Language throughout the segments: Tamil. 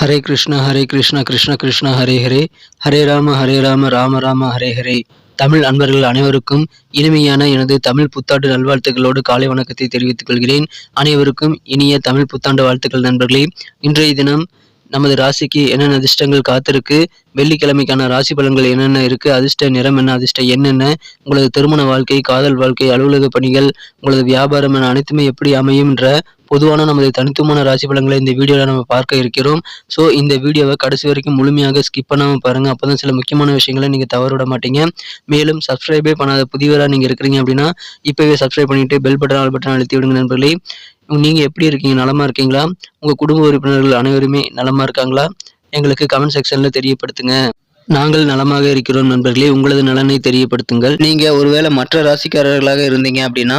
ஹரே கிருஷ்ணா ஹரே கிருஷ்ணா கிருஷ்ண கிருஷ்ணா ஹரே ஹரே. ஹரே ராம ஹரே ராம ராம ராம ஹரே ஹரே. தமிழ் அன்பர்கள் அனைவருக்கும் இனிமையான எனது தமிழ் புத்தாண்டு நல்வாழ்த்துக்களோடு காலை வணக்கத்தை தெரிவித்துக் கொள்கிறேன். அனைவருக்கும் இனிய தமிழ் புத்தாண்டு வாழ்த்துக்கள் நண்பர்களே. இன்றைய தினம் நமது ராசிக்கு என்னென்ன அதிர்ஷ்டங்கள் காத்திருக்கு? வெள்ளிக்கிழமைக்கான ராசி பலன்கள் என்னென்ன இருக்கு? அதிர்ஷ்ட நிறம் என்ன? அதிர்ஷ்ட என்னென்ன உங்களது திருமண வாழ்க்கை காதல் வாழ்க்கை அலுவலக பணிகள் உங்களது வியாபாரம் என அனைத்துமே எப்படி அமையும் என்ற பொதுவான நமது தனித்துவமான ராசி பலன்களை இந்த வீடியோவில் நம்ம பார்க்க இருக்கிறோம். ஸோ இந்த வீடியோவை கடைசி வரைக்கும் முழுமையாக ஸ்கிப் பண்ணாமல் பாருங்கள் அப்போ தான் சில முக்கியமான விஷயங்களை நீங்கள் தவற விட மாட்டீங்க. மேலும் சப்ஸ்கிரைபே பண்ணாத புதியவராக நீங்கள் இருக்கிறீங்க அப்படின்னா இப்போவே சப்ஸ்கிரைப் பண்ணிவிட்டு பெல் பட்டன் ஆல் பட்டன் அழுத்தி விடுங்க நண்பர்களே. நீங்கள் எப்படி இருக்கீங்க? நலமாக இருக்கீங்களா? உங்கள் குடும்ப உறுப்பினர்கள் அனைவருமே நலமாக இருக்காங்களா? எங்களுக்கு கமெண்ட் செக்ஷனில் தெரியப்படுத்துங்க. நாங்கள் நலமாக இருக்கிறோம் நண்பர்களே. உங்களது நலனை தெரியப்படுத்துங்கள். நீங்கள் ஒருவேளை மற்ற ராசிக்காரர்களாக இருந்தீங்க அப்படின்னா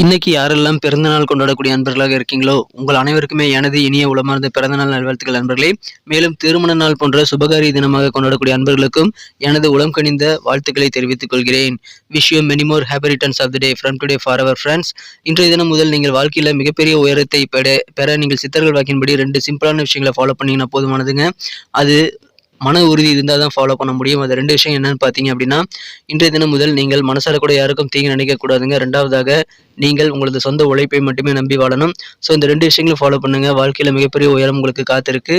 இன்னைக்கு யாரெல்லாம் பிறந்தநாள் கொண்டாடக்கூடிய அன்பர்களாக இருக்கீங்களோ உங்கள் அனைவருக்குமே எனது இனிய உளமார்ந்த பிறந்தநாள் நல்வாழ்த்துக்கள் அன்பர்களே. மேலும் திருமண நாள் போன்ற சுபகாரிய தினமாக கொண்டாடக்கூடிய அன்பர்களுக்கும் எனது உளம் கணிந்த வாழ்த்துக்களை தெரிவித்துக் கொள்கிறேன். Wish you many more happy returns of the day from today for our friends இன்றைய தினம் முதல் நீங்கள் வாழ்க்கையில் மிகப்பெரிய உயரத்தை பெற பெற நீங்கள் சித்தர்கள் வாக்கின்படி ரெண்டு சிம்பிளான விஷயங்களை ஃபாலோ பண்ணிங்கன்னா போதுமானதுங்க. அது மன உறுதி இருந்தால் தான் ஃபாலோ பண்ண முடியும். அது ரெண்டு விஷயம் என்னன்னு பார்த்தீங்க அப்படின்னா இன்றைய தினம் முதல் நீங்கள் மனசார கூட யாருக்கும் தீங்கு நினைக்கக்கூடாதுங்க ரெண்டாவதாக நீங்கள் உங்களது சொந்த உழைப்பை மட்டுமே நம்பி வாழணும். ஸோ இந்த ரெண்டு விஷயங்களும் ஃபாலோ பண்ணுங்க. வாழ்க்கையில் மிகப்பெரிய உயரம் உங்களுக்கு காத்திருக்கு.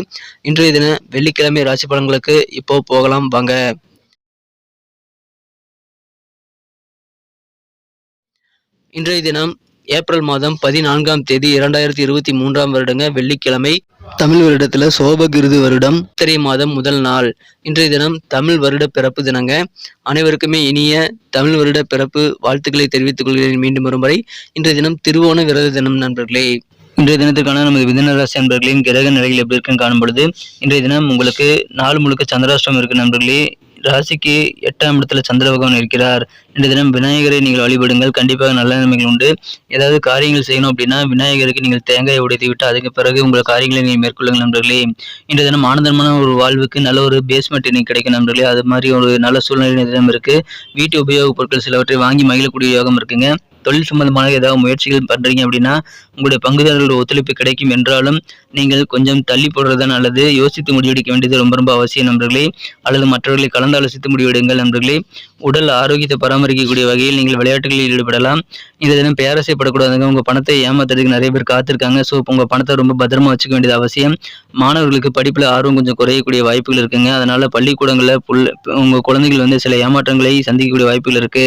இன்றைய தினம் வெள்ளிக்கிழமை ராசி பலன்களுக்கு இப்போ போகலாம். வாங்க. இன்றைய தினம் ஏப்ரல் மாதம் பதினான்காம் தேதி இரண்டாயிரத்தி இருபத்தி மூன்றாம் வருடங்க வெள்ளிக்கிழமை. தமிழ் வருடத்துல சோபகிருது வருடம் சித்திரை மாதம் முதல் நாள். இன்றைய தினம் தமிழ் வருட பிறப்பு தினங்க. அனைவருக்குமே இனிய தமிழ் வருட பிறப்பு வாழ்த்துக்களை தெரிவித்துக் கொள்கிறேன் மீண்டும் ஒரு இன்றைய தினம் திருவோண விரத தினம் நண்பர்களே. இன்றைய தினத்திற்கான நமது மிதனராசி ராசி நண்பர்களின் கிரக நிலைகள் எப்படி இருக்குன்னு காணும்பொழுது இன்றைய தினம் உங்களுக்கு நாள் முழுக்க சந்திராஷ்டிரம் இருக்கு நண்பர்களே. ராசிக்கு எட்டாம் இடத்துல சந்திர பகவான் இருக்கிறார். இந்த தினம் விநாயகரை நீங்கள் வழிபடுங்கள். கண்டிப்பாக நல்ல நன்மைகள் உண்டு. ஏதாவது காரியங்கள் செய்யணும் அப்படின்னா விநாயகருக்கு நீங்கள் தேங்காயை உடைத்து விட்டு அதுக்கு பிறகு உங்கள் காரியங்களை நீங்கள் மேற்கொள்ளுங்கள் நண்பர்களே. இன்றைய தினம் ஆனந்தமான ஒரு வாழ்வுக்கு நல்ல ஒரு பேஸ்மெண்ட் இன்னைக்கு கிடைக்கும் நண்பர்களே. அது மாதிரி ஒரு நல்ல சூழ்நிலை தினம் இருக்கு. வீட்டு உபயோகப் பொருட்கள் சிலவற்றை வாங்கி மகிழக்கூடிய யோகம் இருக்குங்க. தொழில் சம்பந்தமான ஏதாவது முயற்சிகள் பண்றீங்க அப்படின்னா உங்களுடைய பங்குதாரர்களோட ஒத்துழைப்பு கிடைக்கும் என்றாலும் நீங்கள் கொஞ்சம் தள்ளி போடுறது நல்லது. யோசித்து முடிவெடுக்க வேண்டியது ரொம்ப ரொம்ப அவசியம் நண்பர்களே. அல்லது மற்றவர்களை கலந்து ஆலோசித்து முடிவெடுங்கள் நண்பர்களே. உடல் ஆரோக்கியத்தை பராமரிக்கக்கூடிய வகையில் நீங்கள் விளையாட்டுகளில் ஈடுபடலாம். இந்த தினம் பேராசைப்படக்கூடாதுங்க உங்கள் பணத்தை ஏமாத்துறதுக்கு நிறைய பேர் காத்திருக்காங்க. ஸோ இப்போ உங்கள் பணத்தை ரொம்ப பத்திரமா வச்சுக்க வேண்டியது அவசியம். மாணவர்களுக்கு படிப்பில் ஆர்வம் கொஞ்சம் குறையக்கூடிய வாய்ப்புகள் இருக்குங்க. அதனால பள்ளிக்கூடங்களில் புல் உங்கள் குழந்தைகள் வந்து சில ஏமாற்றங்களை சந்திக்கக்கூடிய வாய்ப்புகள் இருக்கு.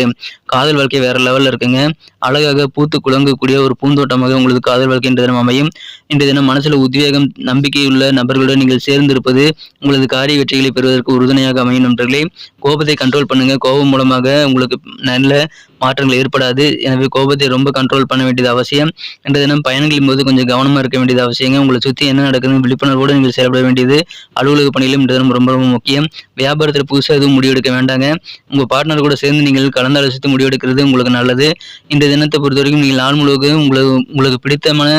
காதல் வாழ்க்கை வேற லெவலில் இருக்குங்க. அழகாக பூத்து குலங்கக்கூடிய ஒரு பூந்தோட்டமாக உங்களுக்கு காதல் வாழ்க்கை என்ற தினம் அமையும். இன்றைய தினம் மனசுல உத்வேகம் நம்பிக்கையுள்ள நபர்களுடன் நீங்கள் சேர்ந்திருப்பது உங்களது காரிய வெற்றிகளை பெறுவதற்கு உறுதுணையாக அமையும் நண்பர்களே. கோபத்தை கண்ட்ரோல் பண்ணுங்க. கோபம் மூலமாக உங்களுக்கு நல்ல மாற்றங்கள் ஏற்படாது. எனவே கோபத்தை ரொம்ப கண்ட்ரோல் பண்ண வேண்டியது அவசியம். என்ற தினம் பயணங்களின் போது கொஞ்சம் கவனமாக இருக்க வேண்டியது அவசியங்க. உங்களை சுற்றி என்ன நடக்குதுன்னு விழிப்புணர்வோடு நீங்கள் செயல்பட வேண்டியது அலுவலக பணியிலும் இந்த தினம் ரொம்ப ரொம்ப முக்கியம். வியாபாரத்தில் புதுசாக எதுவும் முடிவெடுக்க வேண்டாங்க. உங்கள் பார்ட்னர் கூட சேர்ந்து நீங்கள் கலந்தாலோசித்து முடிவெடுக்கிறது உங்களுக்கு நல்லது. இந்த தினத்தை பொறுத்த வரைக்கும் நீங்கள் நாள் முழுவதும் உங்களுக்கு உங்களுக்கு பிடித்தமான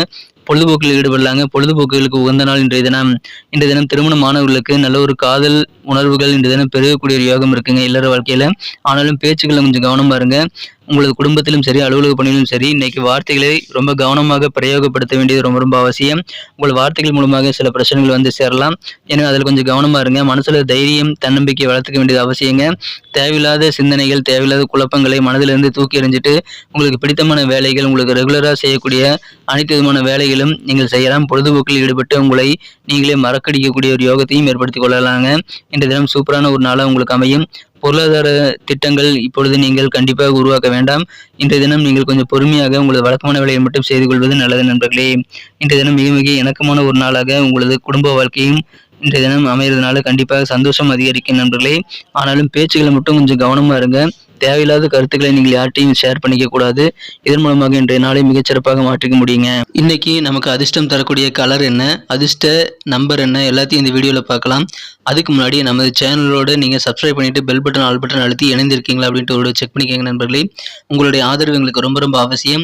பொழுதுபோக்கில் ஈடுபடலாங்க. பொழுதுபோக்குகளுக்கு உகந்த நாள் இன்றைய தினம். இன்றைய தினம் திருமண மாணவர்களுக்கு நல்ல ஒரு காதல் உணர்வுகள் இன்றைய தினம் பெருகக்கூடிய ஒரு யோகம் இருக்குங்க. இல்லற வாழ்க்கையில. ஆனாலும் பேச்சுக்களை கொஞ்சம் கவனம் பாருங்க. உங்களது குடும்பத்திலும் சரி அலுவலக பணியிலும் சரி இன்னைக்கு வார்த்தைகளை ரொம்ப கவனமாக பிரயோகப்படுத்த வேண்டியது ரொம்ப ரொம்ப அவசியம். உங்கள் வார்த்தைகள் மூலமாக சில பிரச்சனைகள் வந்து சேரலாம். எனவே அதில் கொஞ்சம் கவனமாக இருங்க. மனசில் தைரியம் தன்னம்பிக்கை வளர்த்துக்க வேண்டியது அவசியங்க. தேவையில்லாத சிந்தனைகள் தேவையில்லாத குழப்பங்களை மனதிலிருந்து தூக்கி எறிஞ்சிட்டு உங்களுக்கு பிடித்தமான வேலைகள் உங்களுக்கு ரெகுலராக செய்யக்கூடிய அனைத்து விதமான வேலைகளும் நீங்கள் செய்யலாம். பொழுதுபோக்கில் ஈடுபட்டு உங்களை நீங்களே மறக்கடிக்கக்கூடிய ஒரு யோகத்தையும் ஏற்படுத்திக் கொள்ளலாங்க. இன்றைய தினம் சூப்பரான ஒரு நாளாக உங்களுக்கு அமையும். பொருளாதார திட்டங்கள் இப்பொழுது நீங்கள் கண்டிப்பாக உருவாக்க வேண்டாம். இன்றைய தினம் நீங்கள் கொஞ்சம் பொறுமையாக உங்களது வழக்கமான வேலையை மட்டும் செய்து கொள்வது நல்லது நண்பர்களே. இன்றைய தினம் மிக மிக இணக்கமான ஒரு நாளாக உங்களது குடும்ப வாழ்க்கையும் இன்றைய தினம் அமைகிறதுனால கண்டிப்பாக சந்தோஷம் அதிகரிக்கும் நண்பர்களே. ஆனாலும் பேச்சுகளை மட்டும் கொஞ்சம் கவனமாக இருங்க. தேவையில்லாத கருத்துக்களை நீங்கள் யார்ட்டையும் ஷேர் பண்ணிக்க கூடாது. இதன் மூலமாக இன்றைய நாளை மிகச்சிறப்பாக மாற்றிக்க முடியுங்க. இன்னைக்கு நமக்கு அதிர்ஷ்டம் தரக்கூடிய கலர் என்ன? அதிர்ஷ்ட நம்பர் என்ன? எல்லாத்தையும் இந்த வீடியோவில் பார்க்கலாம். அதுக்கு முன்னாடி நமது சேனலோட நீங்கள் சப்ஸ்கிரைப் பண்ணிட்டு பெல் பட்டன் ஆல் பட்டன் அழுத்தி இணைந்திருக்கீங்களா அப்படின்ட்டு ஒரு செக் பண்ணிக்கோங்க நண்பர்களே. உங்களுடைய ஆதரவு எங்களுக்கு ரொம்ப ரொம்ப அவசியம்.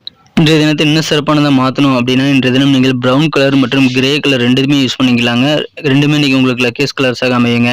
இன்றைய தினத்தை இன்னும் சிறப்பானதாக மாற்றணும் அப்படின்னா இன்றைய தினம் நீங்கள் ப்ரௌன் கலர் மற்றும் கிரே கலர் ரெண்டுமே யூஸ் பண்ணிக்கலாங்க. ரெண்டுமே நீங்கள் உங்களுக்கு லக்கேஸ் கலர்ஸாக அமையுங்க.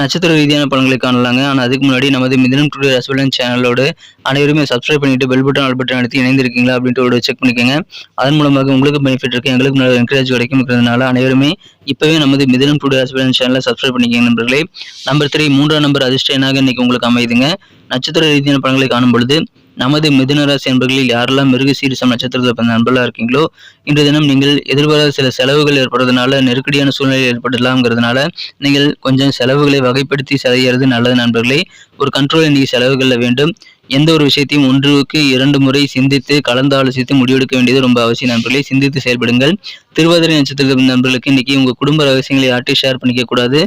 நட்சத்திர ரீதியான பலன்களை காணலாங்க. ஆனால் அதுக்கு முன்னாடி நமது மிதனம் டுடே ரசபலன் சேனலோடு அனைவருமே சப்ஸ்கிரைப் பண்ணிட்டு பெல் பட்டன் ஆல் பட்டன் அழுத்தி இணைந்திருக்கீங்களா அப்படின்ட்டு ஒரு செக் பண்ணிக்கோங்க. அதன் மூலமாக உங்களுக்கு பெனிஃபிட் இருக்குது எங்களுக்கு நல்ல என்கரேஜ் கிடைக்கும்ங்கிறதுனால அனைவருமே இப்போவே நமது மிதனம் டுடே ரசபலன் சேனலை சப்ஸ்கிரைப் பண்ணிக்கோங்க நண்பர்களே. நம்பர் த்ரீ மூன்றாம் நம்பர் அதிர்ஷ்ட எண்ணாக இன்னைக்கு உங்களுக்கு அமையுதுங்க. நட்சத்திர ரீதியான பலன்களை காணும் பொழுது நமது மிதுனராசி என்பர்களில் யாரெல்லாம் மிருக சீரிசம் நட்சத்திரத்தில் பிறந்த நண்பர்களாக இருக்கீங்களோ இன்று தினம் நீங்கள் எதிர்பாராத சில செலவுகள் ஏற்படுறதுனால நெருக்கடியான சூழ்நிலை ஏற்படலாம்ங்கிறதுனால நீங்கள் கொஞ்சம் செலவுகளை வகைப்படுத்தி செய்யறது நல்லது நண்பர்களே. ஒரு கண்ட்ரோல் இன்னைக்கு செலவுகளில் வேண்டும். எந்த ஒரு விஷயத்தையும் ஒன்றுக்கு இரண்டு முறை சிந்தித்து கலந்து ஆலோசித்து முடிவெடுக்க வேண்டியது ரொம்ப அவசியம் நண்பர்களே. சிந்தித்து செயல்படுங்கள். திருவாதிரை நட்சத்திரத்தில் நண்பர்களுக்கு இன்னைக்கு உங்கள் குடும்ப ரகசியங்களை யார்ட்டையும் ஷேர் பண்ணிக்க கூடாது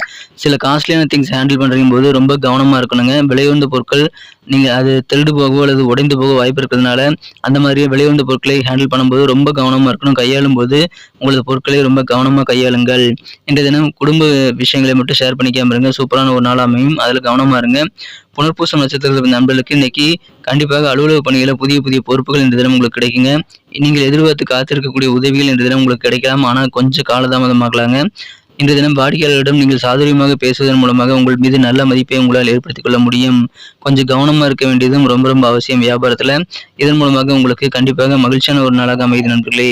சில காஸ்ட்லியான திங்ஸ் ஹேண்டில் பண்ணுறீங்க போது ரொம்ப கவனமாக இருக்கணுங்க. விலையுந்த பொருட்கள் நீங்கள் அது திருடு போகவோ அல்லது உடைந்து போக வாய்ப்பு இருக்கிறதுனால அந்த மாதிரி விலையுந்த பொருட்களை ஹேண்டில் பண்ணும்போது ரொம்ப கவனமாக இருக்கணும். கையாளும் போது உங்களது பொருட்களை ரொம்ப கவனமாக கையாளுங்கள். இன்றைய தினம் குடும்ப விஷயங்களை மட்டும் ஷேர் பண்ணிக்காம இருங்க. சூப்பரான ஒரு நாள் அமையும். அதில் கவனமாக இருங்க. புனர்பூசம் நட்சத்திரத்தில் நண்பர்களுக்கு இன்னைக்கு கண்டிப்பாக அலுவலக பணிகளில் புதிய புதிய பொறுப்புகள் இந்த தினம் உங்களுக்கு கிடைக்குங்க. நீங்கள் எதிர்பார்த்து காத்திருக்கக்கூடிய உதவிகள் இந்த தினம் உங்களுக்கு கிடைக்கலாம். ஆனால் கொஞ்சம் காலதாமதமாகலாங்க. இந்த தினம் வாடிக்கையாளர்களிடம் நீங்கள் சாதுரியமாக பேசுவதன் மூலமாக உங்கள் மீது நல்ல மதிப்பை உங்களால் ஏற்படுத்திக் கொள்ள முடியும். கொஞ்சம் கவனமாக இருக்க வேண்டியதும் ரொம்ப ரொம்ப அவசியம் வியாபாரத்தில். இதன் மூலமாக உங்களுக்கு கண்டிப்பாக மகிழ்ச்சியான ஒரு நாளாக அமைதி நண்பர்களே.